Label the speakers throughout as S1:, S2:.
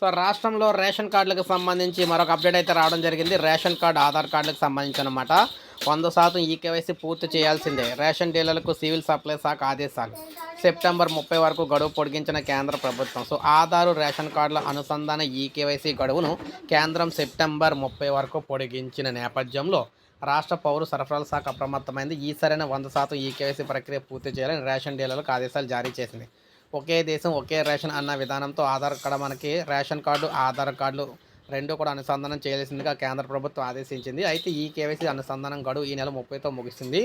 S1: So రాష్ట్రంలో ration కార్డులకు సంబంధించి మరొక అప్డేట్ అయితే రావడం జరిగింది. రేషన్ కార్డు ఆధార్ కార్డులకు సంబంధించి అనమాట వంద శాతం ఈ కేవైసీ పూర్తి చేయాల్సిందే. రేషన్ డీలర్లకు సివిల్ సప్లై శాఖ ఆదేశాలు. సెప్టెంబర్ ముప్పై వరకు గడువు పొడిగించిన కేంద్ర ప్రభుత్వం. సో ఆధారు రేషన్ కార్డుల అనుసంధాన ఈ కేవైసీ గడువును కేంద్రం సెప్టెంబర్ ముప్పై వరకు పొడిగించిన నేపథ్యంలో రాష్ట్ర పౌర సరఫరాల శాఖ అప్రమత్తమైంది. ఈ సరైన వంద శాతం ఈ కేవైసీ ప్రక్రియ పూర్తి చేయాలని రేషన్ డీలర్లకు ఆదేశాలు జారీ చేసింది. ఒకే దేశం ఒకే రేషన్ అన్న విధానంతో ఆధార్ కార్డు మనకి రేషన్ కార్డు ఆధార్ కార్డులు రెండు కూడా అనుసంధానం చేయాల్సిందిగా కేంద్ర ప్రభుత్వం ఆదేశించింది. అయితే ఈ కేవైసీ అనుసంధానం గడువు ఈ నెల ముప్పైతో ముగిసింది.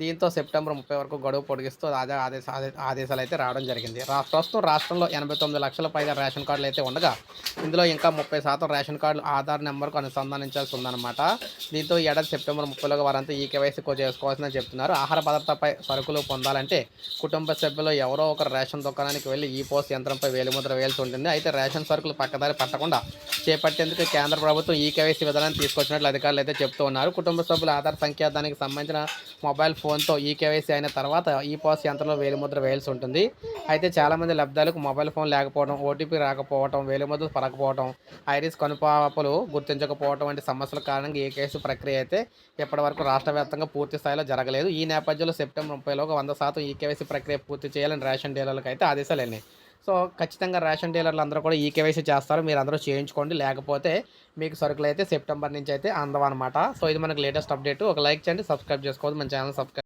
S1: దీంతో సెప్టెంబర్ ముప్పై వరకు గడువు పొడిగిస్తూ తాజా ఆదేశ ఆదేశాలు అయితే రావడం జరిగింది. ప్రస్తుతం రాష్ట్రంలో ఎనభై తొమ్మిది లక్షల పైగా రేషన్ కార్డులు అయితే ఉండగా ఇందులో ఇంకా ముప్పై శాతం రేషన్ కార్డులు ఆధార్ నెంబర్కు అనుసంధానించాల్సి ఉందన్నమాట. దీంతో ఈ ఏడాది సెప్టెంబర్ ముప్పైలోగా వారంతా ఈ కేవైసీ చేసుకోవాల్సిందని చెప్తున్నారు. ఆహార భద్రతపై సరుకులు పొందాలంటే కుటుంబ సభ్యులు ఎవరో ఒకరు రేషన్ దుకాణానికి వెళ్ళి ఈ పోస్ట్ యంత్రంపై వేలిముద్ర వేయాల్సి ఉంటుంది. అయితే రేషన్ సరుకులు పక్కదారి పట్టకుండా చేపట్టేందుకు కేంద్ర ప్రభుత్వం ఈ కేవైసీ విధానాన్ని తీసుకొచ్చినట్లు అధికారులు అయితే చెప్తూ ఉన్నారు. కుటుంబ సభ్యుల ఆధార్ సంఖ్య దానికి సంబంధించిన మొబైల్ ఫోన్తో ఈ కేవైసీ అయిన తర్వాత ఈ పాస్ యంత్రంలో వేలిముద్ర వేయాల్సి ఉంటుంది. అయితే చాలామంది లబ్ధాలకు మొబైల్ ఫోన్ లేకపోవడం ఓటీపీ రాకపోవడం వేలిముద్ర పరకపోవడం ఐరిస్ కనుపాపలు గుర్తించకపోవడం వంటి సమస్యల కారణంగా ఈ కేసు ప్రక్రియ అయితే ఇప్పటివరకు రాష్ట్ర వ్యాప్తంగా పూర్తి స్థాయిలో జరగలేదు. ఈ నేపథ్యంలో సెప్టెంబర్ ముప్పైలోగా వంద శాతం ఈ కేవైసీ ప్రక్రియ పూర్తి చేయాలని రేషన్ డీలర్లకు అయితే ఆదేశాలు వెళ్ళినాయి సో ఖచ్చితంగా రేషన్ డీలర్లు అందరూ కూడా ఈ కేవైసీ చేస్తారు. మీరు అందరూ చేయించుకోండి. లేకపోతే మీకు సరుకులు అయితే సెప్టెంబర్ నుంచి అయితే అందవన్నమాట. సో ఇది మనకి లేటెస్ట్ అప్డేట్. ఒక లైక్ చేయండి. సబ్స్క్రైబ్ చేసుకోవద్దు. మన ఛానల్ సబ్స్క్రైబ్